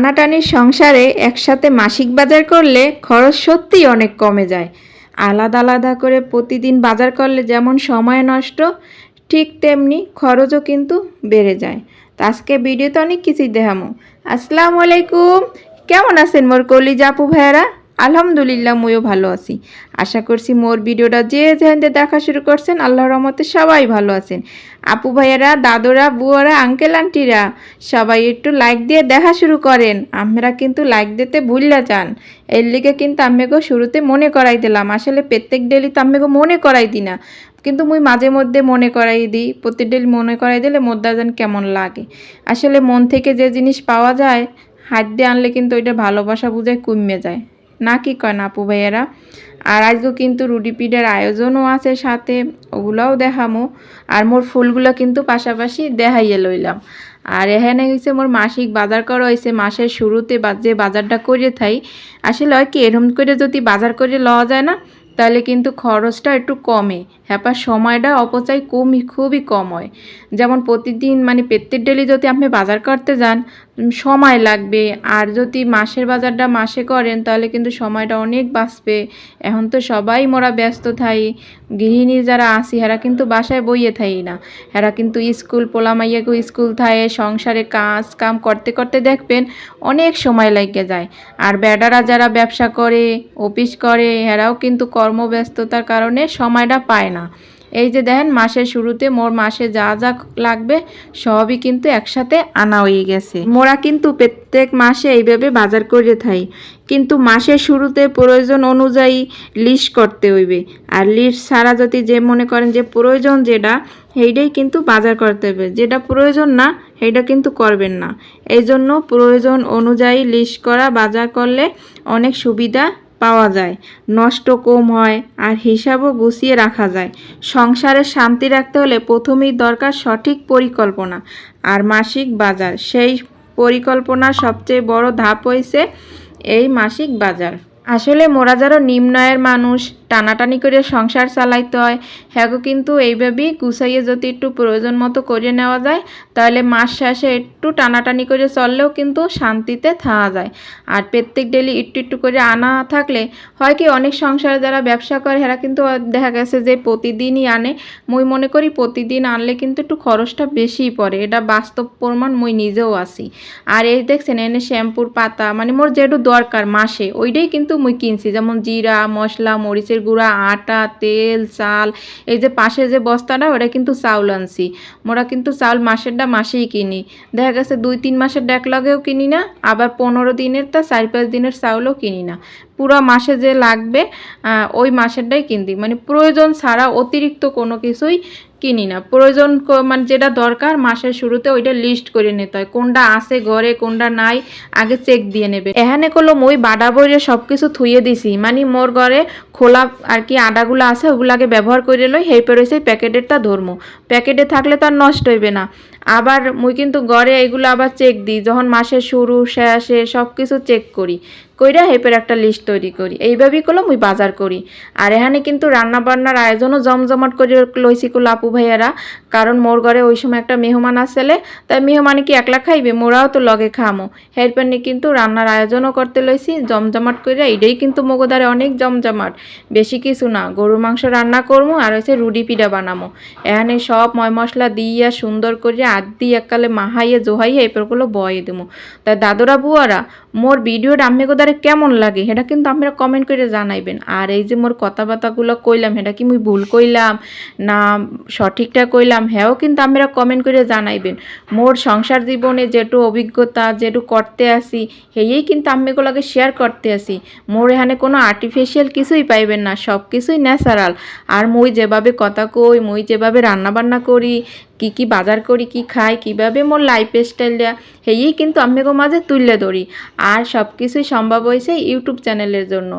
টানাটানির সংসারে একসাথে মাসিক বাজার করলে খরচ সত্যিই অনেক কমে যায়। আলাদা আলাদা করে প্রতিদিন বাজার করলে যেমন সময় নষ্ট, ঠিক তেমনি খরচও কিন্তু বেড়ে যায়। তো আজকে ভিডিওতে অনেক কিছুই দেখামো আসসালামু আলাইকুম। কেমন আছেন মোর কলিজাপু ভাইয়েরা? আলহামদুলিল্লাহ, মইও ভালো আছি। আশা করছি মোর ভিডিওটা যে থেকে দেখা শুরু করছেন আল্লাহ রহমতে সবাই ভালো আছেন। আপু ভাইয়ারা, দাদুরা, বুয়ারা, আঙ্কেল, আন্টিরা, সবাই একটু লাইক দিয়ে দেখা শুরু করেন। আমরা কিন্তু লাইক দিতে ভুললা যান। এর লিগে কিন্তু আম্মেগো শুরুতে মনে করাই দিলাম। আসলে প্রত্যেক ডেলি তো আম্মেগো মনে করাই দিই না। কিন্তু মুই মাঝে মধ্যে মনে করাই দিই ডেলি মনে করাই দিলে মোদ্দা যেন কেমন লাগে। আসলে মন থেকে যে জিনিস পাওয়া যায়, হাত দিয়ে আনলে কিন্তু ওইটা ভালোবাসা বুঝে কমে যায়। না কি কয় না আপু ভাইয়েরা? আর আজকে কিন্তু রুটি পিঠার আয়োজনও আছে সাথে, ওগুলাও দেখামো। আর মোর ফুলগুলো কিন্তু পাশাপাশি দেখাইয়ে লইলাম। আর এখানে হয়েছে মোর মাসিক বাজার করা হয়েছে মাসের শুরুতে যে বাজারটা করে থাই, আসলে হয় কি এরম করে যদি বাজার করে লওয়া যায় না তাহলে কিন্তু খরচটা একটু কমে। হ্যাঁ সময়টা অপচয় কমই, খুবই কম হয়। যেমন প্রতিদিন মানে প্রত্যেক ডেলি যদি আপনি বাজার করতে যান সময় লাগবে। আর যদি মাসের বাজারটা মাসে করেন, তাহলে কিন্তু সময়টা অনেক বাঁচবে। এখন তো সবাই মোরা ব্যস্ত থাই। গৃহিণী যারা আসি, হেরা কিন্তু বাসায় বইয়ে থাই না। হেরা কিন্তু স্কুল পোলামাইয়াকেও স্কুল থায়ে, সংসারে কাজ কাম করতে করতে দেখবেন অনেক সময় লাগে যায়। আর বেডারা যারা ব্যবসা করে, অফিস করে এরাও কিন্তু কর্মব্যস্ততার কারণে সময়টা পায় না। এই যে দেখেন, মাসের শুরুতে মোর মাসে যা যা লাগবে সবই কিন্তু একসাথে আনা হয়ে গেছে। মোরা কিন্তু প্রত্যেক মাসে এইভাবে বাজার করে থাই। কিন্তু মাসের শুরুতে প্রয়োজন অনুযায়ী লিস্ট করতে হইবে। আর লিস্ট ছাড়া যদি যে মনে করেন যে প্রয়োজন যেটা, সেইটাই কিন্তু বাজার করতে হবে। যেটা প্রয়োজন না, সেইটা কিন্তু করবেন না। এই জন্য প্রয়োজন অনুযায়ী লিস্ট করা, বাজার করলে অনেক সুবিধা পাওয়া যায়। নষ্ট কম হয় আর হিসাবও গুছিয়ে রাখা যায়। সংসারে শান্তি রাখতে হলে প্রথমেই দরকার সঠিক পরিকল্পনা আর মাসিক বাজার। সেই পরিকল্পনার সবচেয়ে বড় ধাপ হয়েছে এই মাসিক বাজার। আসলে মোরা যারা নিম্নয়ের মানুষ, টানাটানি করে সংসার চালাইতে হয় হ্যাঁ কিন্তু এইভাবেই গুছাইয়ে যদি একটু প্রয়োজন মতো করে নেওয়া যায়, তাহলে মাস শেষে একটু টানাটানি করে চললেও কিন্তু শান্তিতে থাকা যায়। আর প্রত্যেক ডেলি একটু একটু করে আনা থাকলে হয় কি অনেক সংসারে যারা ব্যবসা করে এরা কিন্তু দেখা গেছে যে প্রতিদিনই আনে। মুই মনে করি প্রতিদিন আনলে কিন্তু একটু খরচটা বেশিই পড়ে, এটা বাস্তব প্রমাণ মুই নিজেও আসি আর এই দেখছেন, এনে শ্যাম্পুর পাতা মানে মোর যেটু দরকার মাসে, ওইটাই কিন্তু মুই কিনছি, যেমন জিরা, মশলা, মরিচের গুঁড়া, আটা, তেল, চাল, এই যে পাশে যে বস্তাটা, ওটা কিন্তু চাউল আনছি। মোরা কিন্তু চাউল মাসেরটা মাসেই কিনি। দেখা গেছে দুই, তিন মাসের ডেক কিনি না, আবার পনেরো দিনের তা চার, পাঁচ দিনের চাউলও কিনি না। পুরো মাসে যে লাগবে ওই মাসেরটাই কিনতি মানে প্রয়োজন ছাড়া অতিরিক্ত কোনো কিছুই কিনি না। প্রয়োজন মানে যেটা দরকার মাসের শুরুতে ওইটা লিস্ট করে নিতে হয়। কোনটা আছে ঘরে, কোনটা নাই, আগে চেক দিয়ে নেবে। এখানে করল মই বাডা বইরে সব কিছু থুয়ে দিছি। মানে মোর ঘরে খোলা আর কি আডাগুলো আছে, ওগুলাকে ব্যবহার করে লই সেই পরে সেই প্যাকেটেরটা ধরমো। প্যাকেটে থাকলে তার নষ্ট হইবে না। আবার মুই কিন্তু ঘরে এগুলো আবার চেক দিই, যখন মাসের শুরু, শেষে সব কিছু চেক করি। কইরা হেপের একটা লিস্ট তৈরি করি। এইভাবেই করল মুই বাজার করি। আর এখানে কিন্তু রান্না বান্নার আয়োজনও জমজমাট করে লইছি কুল আপু ভাইয়ারা, কারণ মোর ঘরে ওই সময় একটা মেহমান আসলে, তাই মেহমানে কি একলা খাইবে? মোরাও তো লগে খামো। নিয়ে কিন্তু রান্নার আয়োজনও করতে লইছি, জমজমাট করে এটাই কিন্তু মগোদারে অনেক জমজমাট। বেশি কিছু না, গরুর মাংস রান্না করব আর হচ্ছে রুডি পিঠা বানামো। এখানে সব ময় মশলা দিয়া সুন্দর করে আদ এককালে মাহাইয়ে জোহাইয়ে এরপরগুলো বয়ে দেবো তাই দাদুরা বুয়ারা মোর ভিডিওটা আমি গোদারে কেমন লাগে, সেটা কিন্তু আপনারা কমেন্ট করে জানাইবেন। আর এই যে মোর কথাবার্তাগুলো কইলাম, সেটা কি মুই ভুল কইলাম না সঠিকটা কইলাম হ্যাঁও কিন্তু আপনারা কমেন্ট করে জানাইবেন। মোর সংসার জীবনে যেটু অভিজ্ঞতা, যেটু করতে আসি হেয়েই কিন্তু আম্মিগুলোকে শেয়ার করতে আসি। মোর এখানে কোনো আর্টিফিশিয়াল কিছুই পাইবেন না, সব কিছুই ন্যাচারাল আর মুই যেভাবে কথা কই, মুই যেভাবে রান্না বান্না করি, কি কি বাজার করি, কি খাই, কীভাবে মোর লাইফ স্টাইল স্টাইলটা হেয়েই কিন্তু আম্মিগো মাঝে তুললে ধরি। আর সব কিছুই সম্ভব হয়েছে ইউটিউব চ্যানেলের জন্য।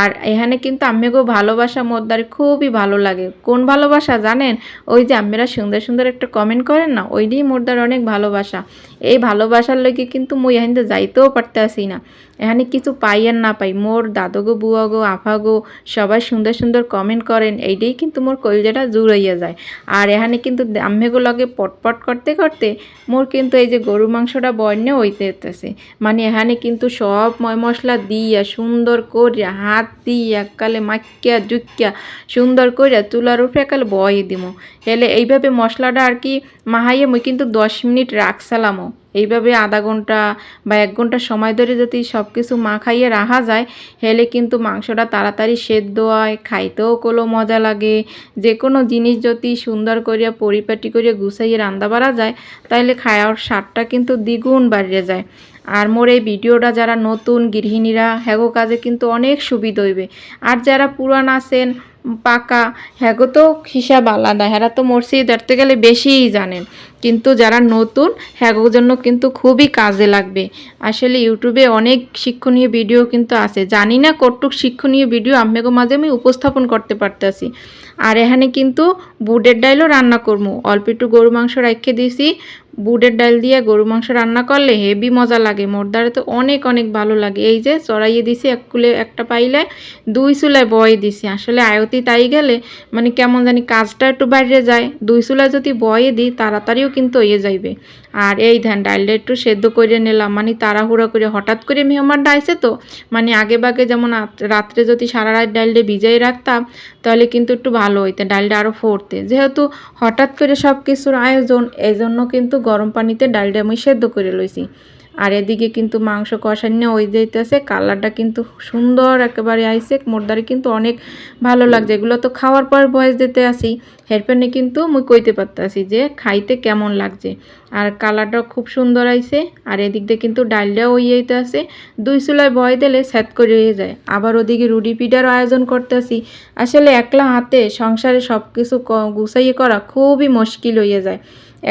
আর এখানে কিন্তু আম্মিগো ভালোবাসা মোদ্দার খুবই ভালো লাগে। কোন ভালোবাসা জানেন? ওই যে আম্মেরা সুন্দর সুন্দর একটা কমেন্ট করেন না? ওইটাই মোদ্দার অনেক ভালোবাসা। এই ভালোবাসার লগে কিন্তু মুই এখান যাইতেও পারতে আসি না। এখানে কিছু পাই আর না পাই। মোর দাদু গো বুয়া গো আফা গো সবাই সুন্দর সুন্দর কমেন্ট করেন, এইটাই কিন্তু মোর কলজাটা জুড়াইয়া যায়। আর এখানে কিন্তু আম্মেগো লগে পটপট করতে করতে মোর কিন্তু এই যে গরু মাংসটা বন্যে হইতে হইতেছে। মানে এখানে কিন্তু সব ময় মশলা দিয়া, সুন্দর করে হাত দিয়ে, এককালে মাক্কিয়া জুক্কিয়া সুন্দর করে চুলার উপরে একালে বয়ে দিমো। এলে এইভাবে মশলাটা আর কি মাহাইয়ে মুই কিন্তু দশ মিনিট রাখসালামও এইভাবে আধা ঘণ্টা বা এক ঘণ্টা সময় ধরে যদি সব কিছু মাখাইয়ে রাখা যায়, হেলে কিন্তু মাংসটা তাড়াতাড়ি সেদ্ধ হয়, খাইতেও কোনো মজা লাগে। যে কোনো জিনিস যদি সুন্দর করিয়া পরিপাটি করিয়া গুছাইয়ে রান্না বাড়া যায় তাহলে খাওয়ার স্বাদটা কিন্তু দ্বিগুণ বাড়িয়ে যায়। আর মোর এই ভিডিওটা যারা নতুন গৃহিণীরা, হ্যাগো কাজে কিন্তু অনেক সুবিধা হইবে। আর যারা পুরান আছেন, পাকা, হ্যাগো তো হিসাব আলাদা হ্যারা তো মরসি ধরতে গেলে বেশিই জানেন। কিন্তু যারা নতুন, হ্যাগোর জন্য কিন্তু খুবই কাজে লাগবে। আসলে ইউটিউবে অনেক শিক্ষণীয় ভিডিও কিন্তু আছে। জানি না কতটুক শিক্ষণীয় ভিডিও আপনাকে মাঝে আমি উপস্থাপন করতে পারতেছি। আর এখানে কিন্তু বুটের ডাইলও রান্না করব অল্প একটু গরু মাংস রেখে দিয়েছি বুটের ডাল দিয়ে গরু মাংস রান্না করলে হেভি মজা লাগে। মোরদারে তো অনেক অনেক ভালো লাগে। এই যে চড়াইয়ে দিছি, এক কুলে একটা পাইলে দুই চুলায় বয়ে দিছি। আসলে আয়তি তাই গেলে মানে কেমন জানি কাজটা একটু বাইরে যায়। দুই চুলায় যদি বয়ে দিই, তাড়াতাড়িও কিন্তু হয়ে যাইবে। আর এই ধ্যান ডালটা একটু সেদ্ধ করে নিলাম। মানে তাড়াহুড়া করে, হঠাৎ করে মেহমানটা আসে তো। মানে আগে বাগে যেমন রাত্রে যদি সারা রাত ডালটা ভিজাই রাখতাম, তাহলে কিন্তু একটু ভালো হইতে, ডালটা আরও ফোরতে যেহেতু হঠাৎ করে সব কিছুর আয়োজন এই জন্য কিন্তু গরম পানিতে ডালটা আমি সেদ্ধ করে লইছি। আর এদিকে কিন্তু মাংস কষান্য ওই যাইতেছে, কালারটা কিন্তু সুন্দর একেবারে আইসে মোরদারে কিন্তু অনেক ভালো লাগছে। এগুলো তো খাওয়ার পর বয়স দিতে আসি হেরপেনে কিন্তু মুই কইতে পারতাছি যে খাইতে কেমন লাগছে। আর কালারটাও খুব সুন্দর আইছে আর এদিক দিয়ে কিন্তু ডালটাও ওই যাইতে আছে দুই চুলায় বয় দিলে স্যাত করে হয়ে যায়। আবার ওদিকে রুটি পিঠার আয়োজন করতেছি। আসলে একলা হাতে সংসারে সব কিছু গুছাইয়ে করা খুবই মুশকিল হয়ে যায়।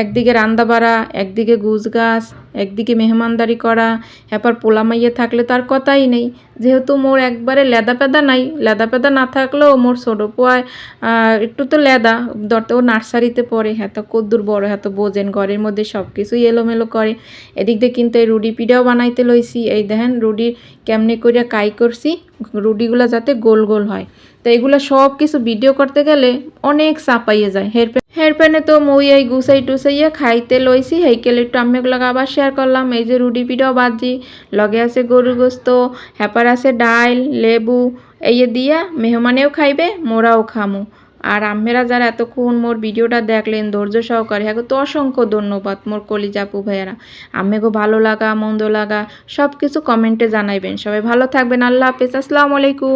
একদিকে রান্দা বাড়া একদিকে গুছ গাছ একদিকে মেহমানদারি করা, এরপর পোলা মাইয়া থাকলে তার কথাই নেই। যেহেতু মোর একবারে লেদা পেদা নাই, লেদা পেদা না থাকলেও মোর ছোটো একটু তো লেদা। ধরতে ও নার্সারিতে পড়ে হ্যাঁ তো কদ্দুর বড় হ্যাঁ তো বোঝেন, ঘরের মধ্যে সব কিছুই এলোমেলো করে। এদিক দিয়ে কিন্তু এই রুডি পিঠাও বানাইতে লইছি। এই দেখেন রুডি কেমনে করিয়া কাই করছি রুডিগুলো যাতে গোল গোল হয়। তো এগুলো সব কিছু ভিডিও করতে গেলে অনেক চাপাইয়ে যায়। হেয়ার হেয়ার হেরপেনে তো মই এই গুছাই টুসাইয়া খাইতে লইছি, হেইকেল একটু আমি এগুলোকে আবার শেয়ার করলাম। এই যে রুটি পিঠাও বাজি, লগে আছে গরুর গোস্ত হ্যাপার আছে ডাইল, লেবু, এই দিয়া মেহমানেও খাইবে, মোরাও খামু। আর আমেরা যারা এতক্ষণ মোর ভিডিওটা দেখলেন, ধৈর্য সহকারে হ্যাঁ তো অসংখ্য ধন্যবাদ মোর কলিজাপু ভাইয়ারা। আমেগো ভালো লাগা, মন্দ লাগা সব কিছু কমেন্টে জানাইবেন। সবাই ভালো থাকবেন, আল্লাহ হাফেজ, আসসালামু আলাইকুম।